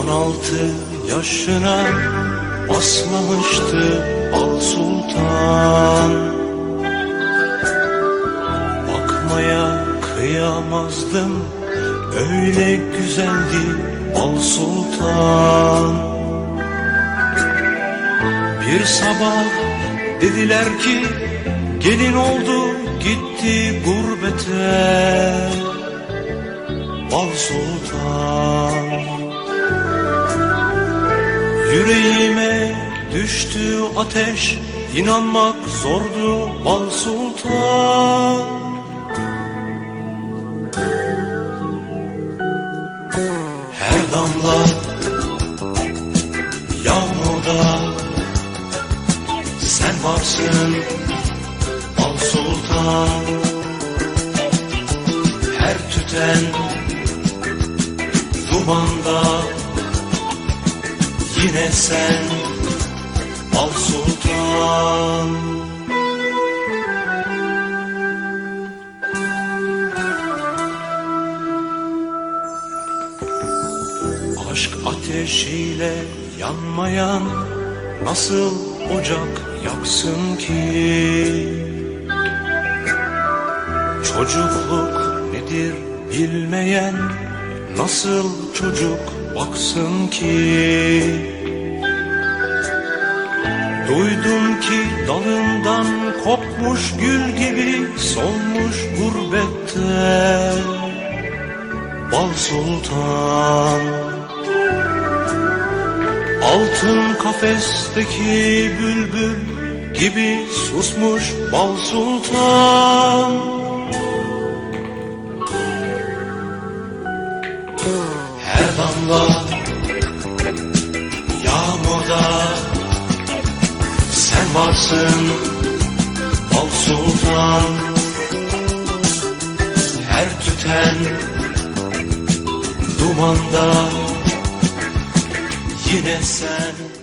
Daha on altı yaşına basmamıştı Al Sultan. Bakmaya kıyamazdım Öyle güzeldi Al Sultan. Bir sabah dediler ki Gelin oldu gitti gurbete. Bal Sultan Yüreğime düştü ateş inanmak zordu Bal Sultan. Her damla yağmurda Sen varsın Bal Sultan. Her tüten dumanda Yine sen Al Sultan. Aşk ateşiyle yanmayan Nasıl ocak yaksın ki? Çocukluk nedir bilmeyen Nasıl çocuk baksın ki Duydum ki dalından kopmuş gül gibi solmuş gurbette Bal Sultan. Altın kafesteki bülbül gibi susmuş Bal Sultan. Her damla varsın. Al Sultan. Her tüten Dumanda. Yine sen